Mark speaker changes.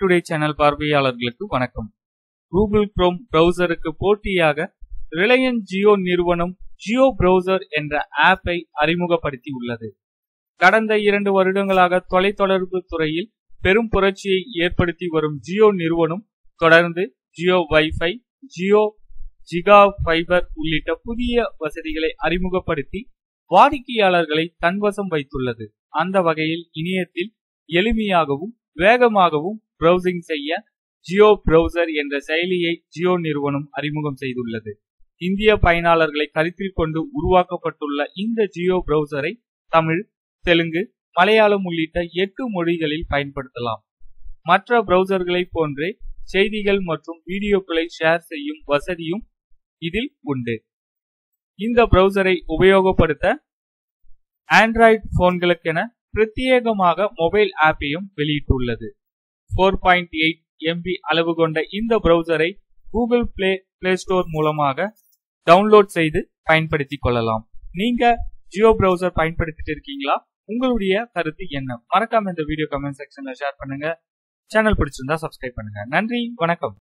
Speaker 1: Today channel பார்வையாளர்களுக்கு வணக்கம். Google chrome பிரவுசருக்கு போட்டியாக ரிலையன்ஸ் ஜியோ நிறுவனம் ஜியோ பிரவுசர் என்ற ஆப்பை அறிமுகப்படுத்தி உள்ளது. கடந்த இரண்டு வருடங்களாக தொலைத்தொடர்பு துறையில் பெரும் புரட்சியை ஏற்படுத்தி வரும் ஜியோ நிறுவனம் தொடர்ந்து Jio wifi Jio giga fibre உள்ளிட்ட புதிய வசதிகளை அறிமுகப்படுத்தி வாடிக்கையாளர்களை தன்வசம் வைத்துள்ளது. அந்த வகையில் இணையத்தில் எளிமையாகவும் வேகமாகவும் ப்ரௌசிங் செய்ய ஜியோ ப்ரௌசர் என்ற செயலியை ஜியோ நிறுவனம் அறிமுகம் செய்துள்ளது. இந்திய பயனாளர்களை கருத்தில் கொண்டு உருவாக்கப்பட்டுள்ள இந்த ஜியோ ப்ரௌசரை தமிழ் தெலுங்கு மலையாளம் உள்ளிட்ட எட்டு மொழிகளில் பயன்படுத்தலாம். மற்ற பிரவுசர்களை போன்றே செய்திகள் மற்றும் வீடியோக்களை ஷேர் செய்யும் வசதியும் இதில் உண்டு. இந்த ப்ரௌசரை உபயோகப்படுத்த ஆண்ட்ராய்டு போன்களுக்கென பிரத்யேகமாக மொபைல் ஆப்பையும் வெளியிட்டுள்ளது. ஃபோர் பாயிண்ட் எயிட் எம்பி அளவு கொண்ட இந்த ப்ரௌசரை கூகுள் பிளே பிளே ஸ்டோர் மூலமாக டவுன்லோட் செய்து பயன்படுத்திக் கொள்ளலாம். நீங்க ஜியோ ப்ரௌசர் பயன்படுத்திட்டு இருக்கீங்களா? உங்களுடைய கருத்து என்ன? மறக்காம இந்த வீடியோ கமெண்ட் செக்ஷன்ல ஷேர் பண்ணுங்க. சேனல் பிடிச்சிருந்தா சப்ஸ்கிரைப் பண்ணுங்க. நன்றி வணக்கம்.